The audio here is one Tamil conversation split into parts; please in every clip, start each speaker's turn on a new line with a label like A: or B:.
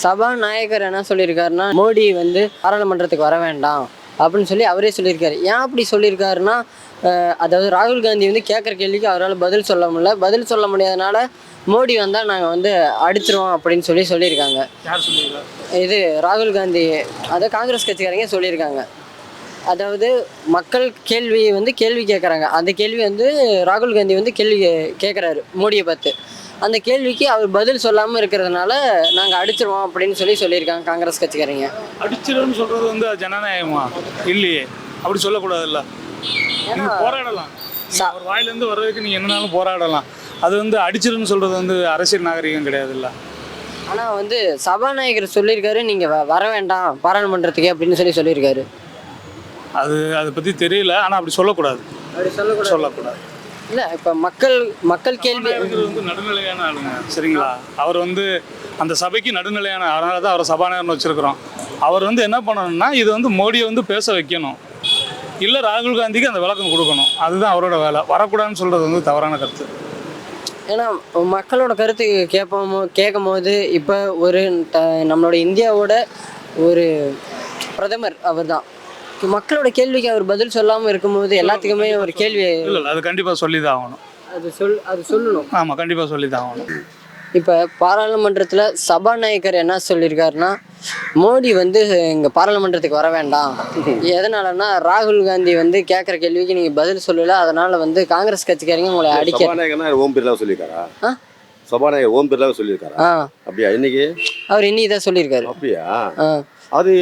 A: சபாநாயகர் என்ன சொல்லியிருக்காருன்னா மோடி வந்து பாராளுமன்றத்துக்கு வர வேண்டாம் அப்படின்னு சொல்லி அவரே சொல்லியிருக்காரு. ஏன் அப்படி சொல்லியிருக்காருன்னா அதாவது ராகுல் காந்தி வந்து கேட்குற கேள்விக்கு அவரால் பதில் சொல்ல முடியல. பதில் சொல்ல முடியாதனால மோடி வந்தால் நாங்கள் வந்து அடிச்சிருவோம் அப்படின்னு சொல்லி சொல்லியிருக்காங்க.
B: யார் சொல்லியிருக்கா
A: இது ராகுல் காந்தி அதாவது காங்கிரஸ் கட்சிக்காரங்க சொல்லியிருக்காங்க. அதாவது மக்கள் கேள்வி வந்து கேள்வி கேட்குறாங்க. அந்த கேள்வி வந்து ராகுல் காந்தி வந்து கேள்வி கேட்குறாரு மோடியை பார்த்து. அந்த கேள்விக்கு அவர் பதில் சொல்லாமல் இருக்கிறதுனால நாங்கள் அடிச்சிருவோம் அப்படின்னு சொல்லி சொல்லியிருக்காங்க காங்கிரஸ் கட்சிக்காரங்க.
B: அடிச்சிடுன்னு சொல்றது வந்து அது ஜனநாயகமா? இல்லையே. அப்படி சொல்லக்கூடாதுல்ல. நீங்க போராடலாம். அவர் வாயிலேருந்து வர்றதுக்கு நீங்க என்னனாலும் போராடலாம். அது வந்து அடிச்சிருன்னு சொல்றது வந்து அரசியல் நாகரிகம் கிடையாதுல்ல.
A: ஆனால் வந்து சபாநாயகர் சொல்லியிருக்காரு நீங்கள் வர வேண்டாம் பாராளுமன்றத்துக்கு அப்படின்னு சொல்லி சொல்லியிருக்காரு.
B: அது அதை பத்தி தெரியல. ஆனா அப்படி சொல்லக்கூடாது.
A: அப்படி சொல்லக்கூடாது.
B: சொல்லக்கூடாது.
A: இல்லை இப்போ மக்கள் மக்கள் கேள்வி
B: வந்து நடுநிலையான ஆளுங்க. சரிங்களா? அவர் வந்து அந்த சபைக்கு நடுநிலையான அதனால தான் அவரை சபாநாயகர்னு வச்சிருக்கிறோம். அவர் வந்து என்ன பண்ணணும்னா இது வந்து மோடியை வந்து பேச வைக்கணும். இல்லை ராகுல் காந்திக்கு அந்த விளக்கம் கொடுக்கணும். அதுதான் அவரோட வேலை. வரக்கூடாதுன்னு சொல்றது வந்து தவறான கருத்து.
A: ஏன்னா மக்களோட கருத்து கேட்போமோ கேட்கும் போது இப்போ ஒரு நம்மளோட இந்தியாவோட ஒரு பிரதமர் அவர்தான். மக்களோட கேள்விக்கு அவர் பதில் சொல்லாமல் இருக்கும்போது எல்லாத்துக்குமே ஒரு கேள்வி
B: இல்லை இல்லை அது கண்டிப்பாக சொல்லி தான் ஆகணும்.
A: அது சொல் அது சொல்லணும்.
B: ஆமாம் கண்டிப்பாக சொல்லி தான் ஆகணும்.
A: இப்போ பாராளுமன்றத்தில் சபாநாயகர் என்ன சொல்லியிருக்காருன்னா மோடி வந்து இங்கே பாராளுமன்றத்துக்கு வர வேண்டாம். எதனாலன்னா ராகுல் காந்தி வந்து கேட்குற கேள்விக்கு நீங்கள் பதில் சொல்லல அதனால வந்து காங்கிரஸ் கட்சிக்காரங்க உங்களை அடிக்க
C: ஓம் பிர்லா சொல்லியிருக்காரா?
A: ஆ?
C: சபாநாயகர் ஓம் பிர்லா சொல்லியிருக்காரா?
A: ஆ.
C: அப்படியா இன்னைக்கு?
A: அவர் இன்னி இதான் சொல்லியிருக்காரு.
C: அப்படியா?
A: ஆ.
C: அது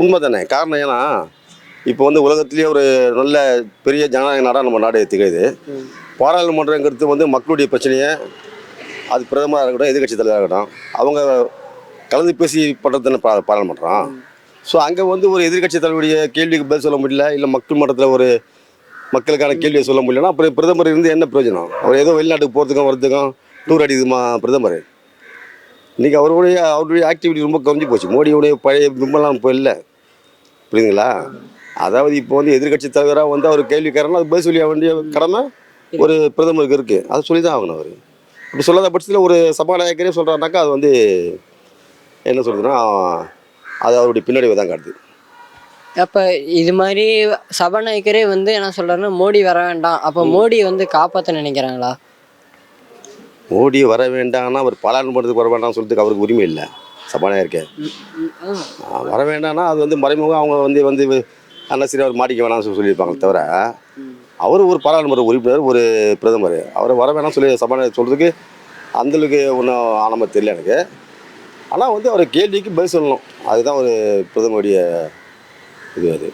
C: உண்மை தானே காரணம் ஏன்னா இப்போ வந்து உலகத்திலேயே ஒரு நல்ல பெரிய ஜனநாயக நாடாக நம்ம நாடு திகழுது. பாராளுமன்றங்கிறது வந்து மக்களுடைய பிரச்சனையை அது பிரதமராக இருக்கட்டும் எதிர்கட்சி தலைவராக இருக்கட்டும் அவங்க கலந்து பேசி பண்ணுறது பா பாராளுமன்றம். ஸோ அங்கே வந்து ஒரு எதிர்கட்சி தலைவருடைய கேள்விக்கு பதில் சொல்ல முடியல இல்லை மக்கள் மன்றத்தில் ஒரு மக்களுக்கான கேள்வியை சொல்ல முடியலன்னா அப்புறம் பிரதமர் இருந்து என்ன பிரயோஜனம்? அவர் ஏதோ வெளிநாட்டுக்கு போகிறதுக்கும் வரதுக்கும் டூர் அடிக்குதுமா பிரதமர்? இன்றைக்கி அவருடைய அவருடைய ஆக்டிவிட்டி ரொம்ப குறைஞ்சி போச்சு. மோடியுடைய பழைய பிம்பம்லாம் இப்போ இல்லை. புரியுதுங்களா? அதாவது இப்போ வந்து எதிர்க்கட்சி தலைவராக வந்து அவர் கேள்விக்காரனா அது பதில் சொல்ல வேண்டிய கடமை ஒரு பிரதமருக்கு இருக்குது அதை சொல்லி தான் ஆகணும் அவர். அப்படி சொல்லாத பட்சத்தில் ஒரு சபாநாயகரே சொல்கிறாருனாக்கா அது வந்து என்ன சொல்றதுன்னா அது அவருடைய பின்னடைவை தான் காட்டுது.
A: அப்போ இது மாதிரி சபாநாயகரே வந்து என்ன சொல்றாருன்னா மோடி வர வேண்டாம். அப்போ மோடி வந்து காப்பாற்ற நினைக்கிறாங்களா?
C: மோடி வர வேண்டாம்னா அவர் பாராளுமன்றத்துக்கு வர வேண்டாம்னு சொல்றதுக்கு அவருக்கு உரிமை இல்லை சபாநாயகருக்கு. வர வேண்டாம்னா அது வந்து மறைமுகம் அவங்க வந்து வந்து அன்னசரி அவர் மாட்டிக்க வேணாம்னு சொல்லி சொல்லியிருப்பாங்க தவிர அவர் ஒரு பாராளுமன்ற உறுப்பினர் ஒரு பிரதமர். அவரை வர வேணாம்னு சொல்லி சபாநாயகர் சொல்கிறதுக்கு அந்தளவுக்கு ஒன்றும் ஆனமாக தெரியல எனக்கு. ஆனால் வந்து அவர் கேள்விக்கு பதில் சொல்லணும். அதுதான் ஒரு பிரதமருடைய இது அது.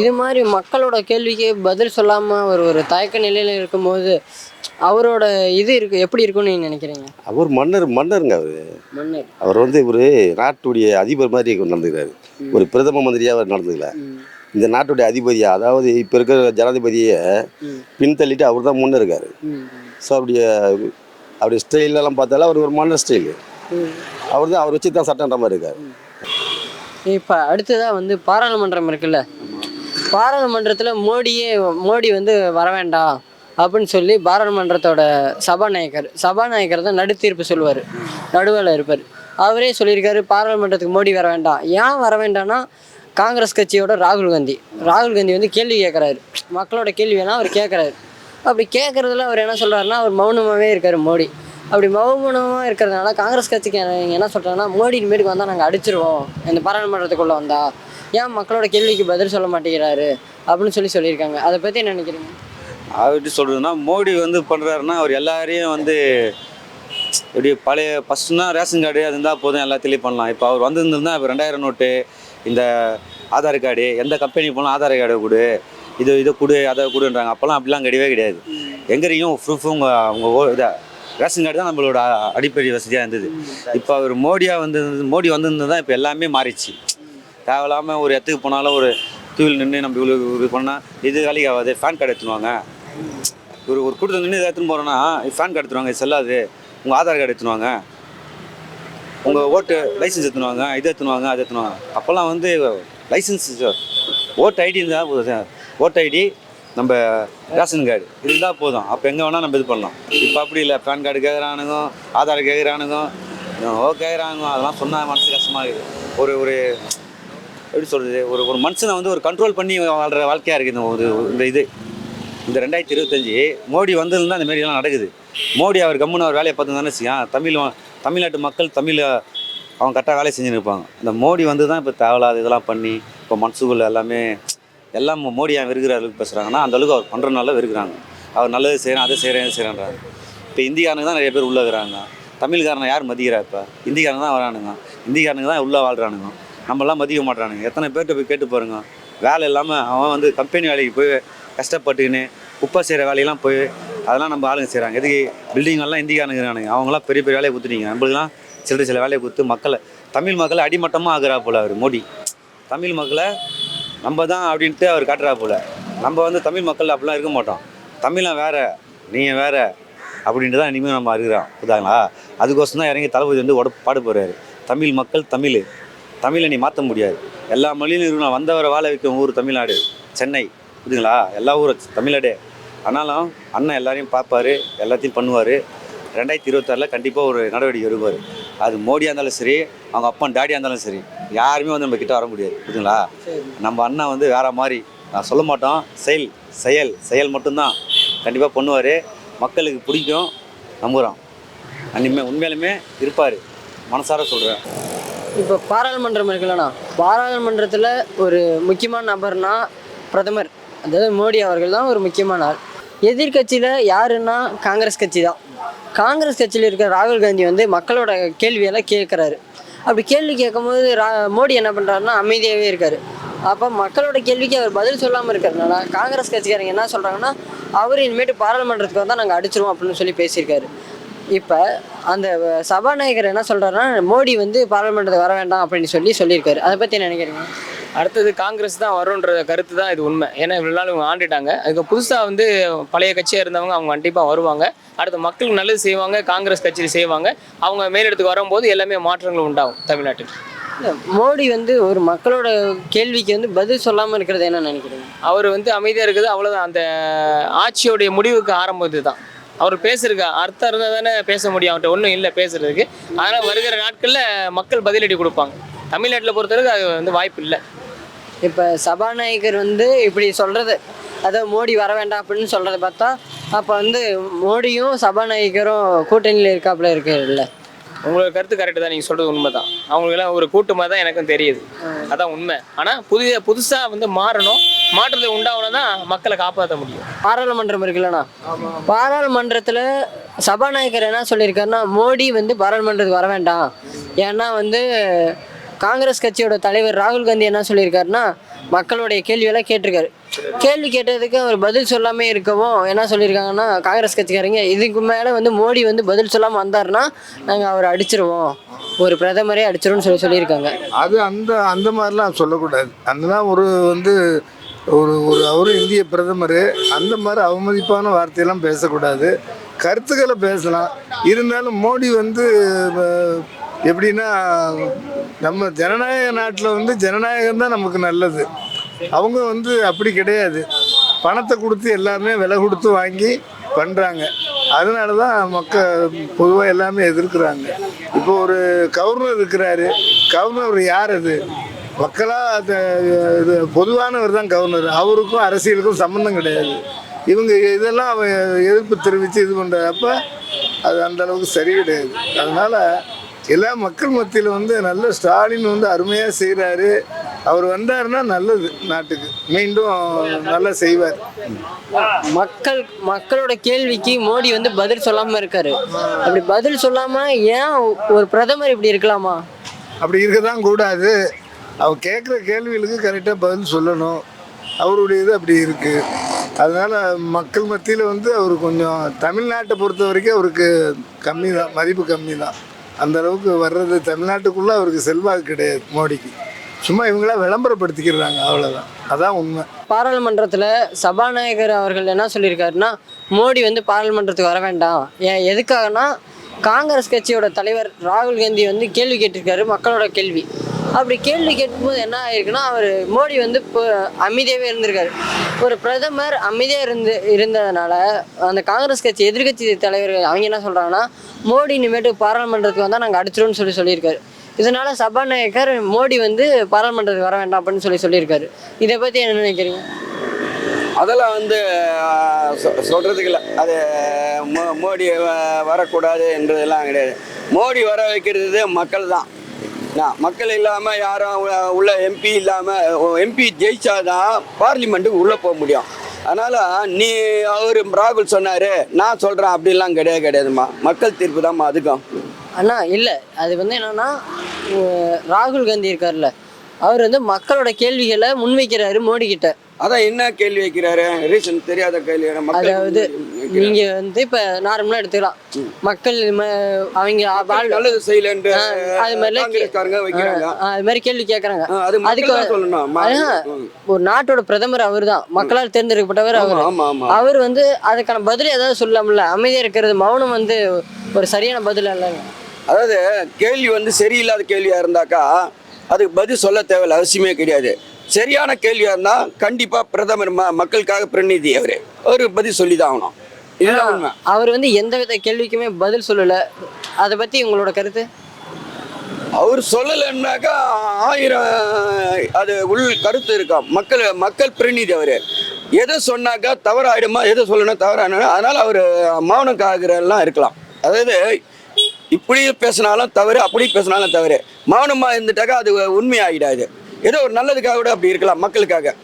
A: இது மாதிரி மக்களோட கேள்விக்கு பதில் சொல்லாம ஒரு ஒரு தயக்க நிலையில இருக்கும்போது அவரோட இது இருக்கு எப்படி இருக்கும்னு நீங்க நினைக்கிறீங்க?
C: அவர் மன்னர் மன்னருங்க அவர்.
A: மன்னர்.
C: அவர் வந்து ஒரு நாட்டுடைய அதிபர் மாதிரி நடந்துக்கிறாரு. ஒரு பிரதம மந்திரியாக அவர் நடந்துக்கல. இந்த நாட்டுடைய அதிபதியா அதாவது இப்போ இருக்கிற ஜனாதிபதியை பின்தள்ளிட்டு அவர் தான் முன்னே இருக்காரு. ஸோ அப்படிய அவருடைய ஸ்டைலெல்லாம் பார்த்தாலும் அவர் ஒரு மன்னர் ஸ்டைலு அவர் தான் அவர் வச்சு தான் சட்டன்ற மாதிரி இருக்காரு.
A: இப்போ அடுத்ததாக வந்து பாராளுமன்றம் இருக்குல்ல. பாராளுமன்றத்தில் மோடியே மோடி வந்து வர வேண்டாம் அப்படின்னு சொல்லி பாராளுமன்றத்தோட சபாநாயகர் சபாநாயகர் தான் நடுத்தீர்ப்பு சொல்லுவார். நடுவில் இருப்பார். அவரே சொல்லியிருக்காரு பாராளுமன்றத்துக்கு மோடி வர வேண்டாம். ஏன் வர வேண்டாம்னா காங்கிரஸ் கட்சியோட ராகுல் காந்தி. ராகுல் காந்தி வந்து கேள்வி கேட்குறாரு மக்களோட கேள்வி அவர் கேட்குறாரு அப்படி கேட்குறதுல அவர் என்ன சொல்கிறாருன்னா அவர் மௌனமாகவே இருக்கார் மோடி. அப்படி மௌனமாக இருக்கிறதுனால காங்கிரஸ் கட்சிக்கு என்ன- சொல்கிறாங்கன்னா மோடி இனிமேட்டுக்கு வந்தால் நாங்கள் அடிச்சிருவோம். இந்த பாராளுமன்றத்துக்குள்ளே வந்தால் ஏன் மக்களோட கேள்விக்கு பதில் சொல்ல மாட்டேங்கிறாரு? அப்படின்னு சொல்லி சொல்லியிருக்காங்க. அதை பற்றி என்ன நினைக்கிறீங்க?
D: அவர் எப்படி சொல்கிறதுனா மோடி வந்து பண்ணுறாருன்னா அவர் எல்லாரையும் வந்து இப்படி பழைய ஃபஸ்ட்டுனா ரேஷன் கார்டு அது இருந்தால் போதும் எல்லாத்துலேயும் பண்ணலாம். இப்போ அவர் வந்திருந்திருந்தா இப்போ ரெண்டாயிரம் நோட்டு இந்த ஆதார் கார்டு எந்த கம்பெனி போனாலும் ஆதார் கார்டை கொடு இது இதை கொடு அதை கொடுன்றாங்க. அப்போல்லாம் அப்படிலாம் கிடையவே கிடையாது. எங்கேயும் ப்ரூஃபும் உங்கள் அவங்க ஓ இதை ரேஷன் கார்டு தான் நம்மளோட அடிப்படை வசதியாக இருந்தது. இப்போ அவர் மோடியாக வந்து மோடி வந்திருந்தது தான் இப்போ எல்லாமே மாறிச்சு தேவையில்லாமல் ஒரு இடத்துக்கு போனாலும் ஒரு தூவில் நின்று நம்ம இவ்வளோ இது பண்ணால் இது வேலைக்கு ஆகாது ஃபேன் கார்டு எடுத்துருவாங்க. ஒரு ஒரு கூட்டத்தில் நின்று எடுத்துன்னு போகிறோன்னா ஃபேன் கார்டு எடுத்துருவாங்க இது செல்லாது. உங்கள் ஆதார் கார்டு எடுத்துனுவாங்க உங்கள் ஓட்டு லைசன்ஸ் எடுத்துனுவாங்க இது எடுத்துனுவாங்க அது எடுத்துனுவாங்க அப்போல்லாம் வந்து லைசன்ஸ் ஓட்டு ஐடி இருந்தால் போதும் ஓட்டு ஐடி நம்ம ரேஷன் கார்டு இருந்தால் போதும். அப்போ எங்கே வேணால் நம்ம இது பண்ணலாம். இப்போ அப்படி இல்லை. பேன் கார்டு கேட்குறானுங்க ஆதார் கேட்குறானுங்க ஓ கேட்குறாங்க அதெல்லாம் சொன்னால் மனசு கஷ்டமாக இருக்குது. ஒரு ஒரு எப்படி சொல்கிறது ஒரு ஒரு மனுஷனை வந்து ஒரு கண்ட்ரோல் பண்ணி வாழ்கிற வாழ்க்கையாக இருக்குது இந்த ஒரு இந்த இது. இந்த ரெண்டாயிரத்தி இருபத்தஞ்சி மோடி வந்ததுல தான் இந்த மாதிரிலாம் நடக்குது. மோடி அவர் கம்முன்னு அவர் வேலையை பார்த்துருந்தானே வச்சுக்கான் தமிழ் தமிழ்நாட்டு மக்கள் தமிழை அவங்க கரெக்டாக வேலையை செஞ்சுன்னு இருப்பாங்க இந்த மோடி வந்து தான் இப்போ தேவையில்லாத இதெல்லாம் பண்ணி இப்போ மனசுக்குள்ள எல்லாமே எல்லாம் மோடி ஏன் வெறுக்கிற அளவுக்கு பேசுகிறாங்கன்னா அந்த அளவுக்கு அவர் பண்ணுறனால வெறுக்கிறாங்க அவர் நல்லது செய்கிறேன் அதை செய்கிறேன் இதை செய்கிறேன்றாங்க இப்போ இந்திக்காரனுக்கு தான் நிறைய பேர் உள்ளே இருக்கிறாங்க. தமிழ்காரனை யார் மதிக்கிறா இப்போ? இந்திக்காரங்க தான் வரானுங்க. இந்திக்காரனுக்கு தான் உள்ளே வாழ்கிறானுங்க நம்மளாம் மதிக்க மாட்றானுங்க எத்தனை பேர்கிட்ட போய் கேட்டு பாருங்க. வேலை இல்லாமல் அவன் வந்து கம்பெனி வேலைக்கு போய் கஷ்டப்பட்டுக்கின்னு குப்பை செய்கிற வேலையெல்லாம் போய் அதெல்லாம் நம்ம ஆளுங்க செய்கிறாங்க எதுக்கு பில்டிங்கெல்லாம் எல்லாம் அவங்களாம் பெரிய பெரிய வேலையை கொடுத்துட்டீங்க. நம்மளுக்குலாம் சில சில வேலையை கொடுத்து மக்களை தமிழ் மக்களை அடிமட்டமாக ஆகுறா போல அவர் மோடி. தமிழ் மக்களை நம்ம தான் அப்படின்ட்டு அவர் காட்டுறா போல. நம்ம வந்து தமிழ் மக்கள் அப்படிலாம் இருக்க மாட்டோம். தமிழன் வேற நீங்கள் வேற அப்படின்ட்டு தான் இனிமேல் நம்ம இருக்கிறோம் புரியுதாங்களா? அதுக்கோசம் தான் இறங்கி தளபதி வந்து உட பாடு போகிறாரு தமிழ் மக்கள் தமிழ். தமிழை நீ மாற்ற முடியாது. எல்லா மொழியிலும் இருக்கணும் வந்தவரை வாழ வைக்கும் ஊர் தமிழ்நாடு. சென்னை. புரியுதுங்களா? எல்லா ஊரும் தமிழ்நாடே. ஆனாலும் அண்ணன் எல்லாரையும் பார்ப்பாரு எல்லாத்தையும் பண்ணுவார். ரெண்டாயிரத்தி இருபத்தாறில் கண்டிப்பாக ஒரு நடவடிக்கை எடுப்பார். அது மோடியாக இருந்தாலும் சரி அவங்க அப்பா டாடியாக இருந்தாலும் சரி யாருமே வந்து நம்ம கிட்ட வர முடியாது. புரியுதுங்களா? நம்ம அண்ணன் வந்து வேற மாதிரி நான் சொல்ல மாட்டோம் செயல் செயல் செயல் மட்டும்தான். கண்டிப்பாக பண்ணுவார். மக்களுக்கு பிடிக்கும். நம்புகிறோம் அன்னிமே உண்மையிலுமே இருப்பார். மனசார சொல்கிறேன்
A: இப்போ பாராளுமன்றம் இருக்குல்லண்ணா. பாராளுமன்றத்தில் ஒரு முக்கியமான நபர்னா பிரதமர். அதாவது மோடி அவர்கள் தான் ஒரு முக்கியமான ஆள். எதிர்க்கட்சியில் யாருன்னா காங்கிரஸ் கட்சி தான் காங்கிரஸ் கட்சியில் இருக்கிற ராகுல் காந்தி வந்து மக்களோட கேள்வியெல்லாம் கேட்குறாரு. அப்படி கேள்வி கேட்கும்போது ரா மோடி என்ன பண்ணுறாருன்னா அமைதியாகவே இருக்கார். அப்போ மக்களோட கேள்விக்கு அவர் பதில் சொல்லாமல் இருக்கிறதுனால காங்கிரஸ் கட்சிக்காரங்க என்ன சொல்கிறாங்கன்னா அவர் இனிமேட்டு பாராளுமன்றத்துக்கு வந்தால் நாங்கள் அடிச்சிருவோம் அப்படின்னு சொல்லி பேசியிருக்காரு. இப்போ அந்த சபாநாயகர் என்ன சொல்கிறாருன்னா மோடி வந்து பாராளுமன்றத்துக்கு வர வேண்டாம் அப்படின்னு சொல்லி சொல்லியிருக்காரு. அதை பற்றி நினைக்கிறீங்க?
E: அடுத்தது காங்கிரஸ் தான் வரும்ன்ற கருத்து தான் இது உண்மை. ஏன்னா இவ்வளோ நாள் இவங்க ஆண்டுட்டாங்க. அதுக்கு புதுசாக வந்து பழைய கட்சியாக இருந்தவங்க அவங்க கண்டிப்பாக வருவாங்க. அடுத்து மக்களுக்கு நல்லது செய்வாங்க காங்கிரஸ் கட்சியில் செய்வாங்க. அவங்க மேலிடத்துக்கு வரும்போது எல்லாமே மாற்றங்கள் உண்டாகும் தமிழ்நாட்டுக்கு.
A: மோடி வந்து ஒரு மக்களோட கேள்விக்கு வந்து பதில் சொல்லாமல் இருக்கிறது என்ன நினைக்கிறீங்க?
E: அவர் வந்து அமைதியாக இருக்குது அவ்வளோதான் அந்த ஆட்சியோடைய முடிவுக்கு ஆரம்பம் இதுதான். அவர் பேசுறதுக்கு அர்த்தம் இருந்தால் தானே பேச முடியும். அவர்கிட்ட ஒன்றும் இல்லை பேசுறதுக்கு. அதனால் வருகிற நாட்களில் மக்கள் பதிலடி கொடுப்பாங்க. தமிழ்நாட்டில் பொறுத்தவரைக்கும் அது வந்து வாய்ப்பு இல்லை.
A: இப்போ சபாநாயகர் வந்து இப்படி சொல்கிறது அதாவது மோடி வர வேண்டாம் அப்படின்னு சொல்கிறத பார்த்தா அப்போ வந்து மோடியும் சபாநாயகரும் கூட்டணியில் இருக்காப்புல இருக்குல்ல
E: உங்களோட கருத்து கரெக்டு தான் நீங்கள் சொல்கிறது உண்மை தான் அவங்களுக்கெல்லாம் ஒரு கூட்டமாக தான் எனக்கும் தெரியுது. அதான் உண்மை. ஆனால் புதிய புதுசாக வந்து மாறணும் மாற்றத்தை உண்டாகணும் தான் மக்களை காப்பாற்ற முடியும்.
A: பாராளுமன்றம் இருக்குல்லண்ணா. பாராளுமன்றத்தில் சபாநாயகர் என்ன சொல்லியிருக்காருன்னா மோடி வந்து பாராளுமன்றத்துக்கு வர வேண்டாம். ஏன்னா வந்து காங்கிரஸ் கட்சியோட தலைவர் ராகுல் காந்தி என்ன சொல்லியிருக்காருன்னா மக்களுடைய கேள்வியெல்லாம் கேட்டிருக்காரு. கேள்வி கேட்டதுக்கு அவர் பதில் சொல்லாமல் இருக்கவும் என்ன சொல்லியிருக்காங்கன்னா காங்கிரஸ் கட்சிக்காரங்க இதுக்கு மேலே வந்து மோடி வந்து பதில் சொல்லாமல் வந்தாருன்னா நாங்கள் அவரை அடிச்சிருவோம். ஒரு பிரதமரே அடிச்சிருவோம்னு சொல்லி சொல்லியிருக்காங்க.
F: அது அந்த அந்த மாதிரிலாம் சொல்லக்கூடாது. அதெல்லாம் ஒரு வந்து ஒரு ஒரு அவரும் இந்திய பிரதமர் அந்த மாதிரி அவமதிப்பான வார்த்தையெல்லாம் பேசக்கூடாது. கருத்துக்களை பேசலாம். இருந்தாலும் மோடி வந்து எப்படின்னா நம்ம ஜனநாயக நாட்டில் வந்து ஜனநாயகம் தான் நமக்கு நல்லது. அவங்க வந்து அப்படி கிடையாது. பணத்தை கொடுத்து எல்லாருமே விலை கொடுத்து வாங்கி பண்ணுறாங்க அதனால தான் மக்கள் பொதுவாக எல்லாமே எதிர்க்கிறாங்க. இப்போ ஒரு கவர்னர் இருக்கிறாரு. கவர்னர் யார் அது? மக்களாக அது இது பொதுவானவர் தான் கவர்னர். அவருக்கும் அரசியலுக்கும் சம்மந்தம் கிடையாது. இவங்க இதெல்லாம் அவன் எதிர்ப்பு தெரிவித்து இது பண்ணுற அப்போ அது அந்த அளவுக்கு சரி கிடையாது. அதனால் எல்லா மக்கள் மத்தியில் வந்து நல்ல ஸ்டாலின் வந்து அருமையாக செய்கிறாரு அவர் வந்தாருன்னா நல்லது நாட்டுக்கு. மீண்டும் நல்லா செய்வார்.
A: மக்கள் மக்களோட கேள்விக்கு மோடி வந்து பதில் சொல்லாம இருக்காரு. அப்படி பதில் சொல்லாம ஏன் ஒரு பிரதமர் இப்படி இருக்கலாமா?
F: அப்படி இருக்க தான் கூடாது. அவர் கேட்குற கேள்விகளுக்கு கரெக்டாக பதில் சொல்லணும். அவருடைய இது அப்படி இருக்குது அதனால் மக்கள் மத்தியில் வந்து அவர் கொஞ்சம் தமிழ்நாட்டை பொறுத்த வரைக்கும் அவருக்கு கம்மி தான் மதிப்பு கம்மி தான் அந்த அளவுக்கு வர்றது தமிழ்நாட்டுக்குள்ளே அவருக்கு செல்வாக்கு கிடையாது மோடிக்கு. சும்மா இவங்களா விளம்பரப்படுத்திக்கிறாங்க அவ்வளோதான் அதான் உண்மை.
A: பாராளுமன்றத்தில் சபாநாயகர் அவர்கள் என்ன சொல்லியிருக்காருன்னா மோடி வந்து பாராளுமன்றத்துக்கு வர வேண்டாம். ஏன் எதுக்காகனா காங்கிரஸ் கட்சியோட தலைவர் ராகுல் காந்தி வந்து கேள்வி கேட்டிருக்காரு மக்களோட கேள்வி. அப்படி கேள்வி கேட்கும்போது என்ன ஆயிருக்குன்னா அவர் மோடி வந்து இப்போ அமைதியாகவே இருந்திருக்காரு. ஒரு பிரதமர் அமைதியாக இருந்து இருந்ததுனால அந்த காங்கிரஸ் கட்சி எதிர்க்கட்சி தலைவர்கள் அவங்க என்ன சொல்கிறாங்கன்னா மோடி இனிமேட்டு பாராளுமன்றத்துக்கு வந்தால் நாங்கள் அடிச்சிடும்னு சொல்லி சொல்லியிருக்காரு. இதனால சபாநாயகர் மோடி வந்து பாராளுமன்றத்துக்கு வர வேண்டாம் அப்படின்னு சொல்லி சொல்லியிருக்காரு. இதை பற்றி என்ன நினைக்கிறீங்க?
G: அதெல்லாம் வந்து சொல்கிறதுக்கு சொ- இல்லை. அது மோ- மோடி வ- வரக்கூடாது என்றதெல்லாம் கிடையாது. மோடி வர வைக்கிறது மக்கள் தான். நான் மக்கள் இல்லாமல் யாரும் உள்ள எம்பி இல்லாமல் எம்பி ஜெயிச்சாதான் பார்லிமெண்ட்டுக்கு உள்ளே போக முடியும். அதனால் நீ அவர் ராகுல் சொன்னார் நான் சொல்கிறேன் அப்படிலாம் கிடையாது கிடையாதும்மா. மக்கள் தீர்ப்பு தான்மா அதுக்கும்.
A: அண்ணா இல்லை. அது வந்து என்னென்னா ராகுல் காந்தி இருக்கார்ல அவர் வந்து மக்களோட கேள்விகளை முன்வைக்கிறாரு மோடி கிட்ட
G: அதான் என்ன கேள்வி வைக்கிறாரு? ரீசன் தெரியாத கேள்வி
A: அதாவது. நீங்க வந்து இப்ப நார்மலா எடுத்துக்கலாம். மக்கள் அவங்க
G: நல்லது செய்யலன்ட்டு
A: ஆ, அது மாதிரிலாம் அது மாதிரி கேள்வி
G: மக்கள்
A: அதுக்கு ஒரு நாட்டோட பிரதமர் அவர்தான். மக்களால் தேர்ந்தெடுக்கப்பட்டவர் அவர். அவர் வந்து அதுக்கான பதில் ஏதாவது சொல்லலாம்ல? அமைதியா இருக்கிறது மௌனம் வந்து ஒரு சரியான பதில் இல்லைங்க.
G: அதாவது கேள்வி வந்து சரியில்லாத கேள்வியா இருந்தாக்கா அதுக்கு பதில் சொல்ல தேவையில்ல அவசியமே கிடையாது. சரியான கேள்வியா இருந்தா கண்டிப்பா பிரதமர் ம மக்களுக்காக பிரதிநிதி அவரு. அவரு பதில் சொல்லி தான் ஆகணும். இதுதான் உண்மை.
A: அவர் வந்து எந்த வித கேள்விக்குமே பதில் சொல்லல. அதை பத்தி உங்களோட கருத்து?
G: அவர் சொல்லலைன்னாக்கா ஆயிரம் அது உள் கருத்து இருக்கும். மக்கள் மக்கள் பிரதிநிதி அவர். எதை சொன்னாக்கா தவறாயிடுமா எதை சொல்லணும் தவறான அதனால அவர் மௌனம் காக்கிறெல்லாம் இருக்கலாம். அதாவது இப்படி பேசினாலும் தவறு அப்படி பேசினாலும் தவறு. மௌனமாக இருந்துட்டாக்கா அது உண்மையாகிடாது ஏதோ ஒரு நல்லதுக்காக கூட அப்படி இருக்கலாம் மக்களுக்காக.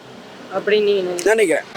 A: நினைக்கிறீங்க?
G: நினைக்கிறேன்.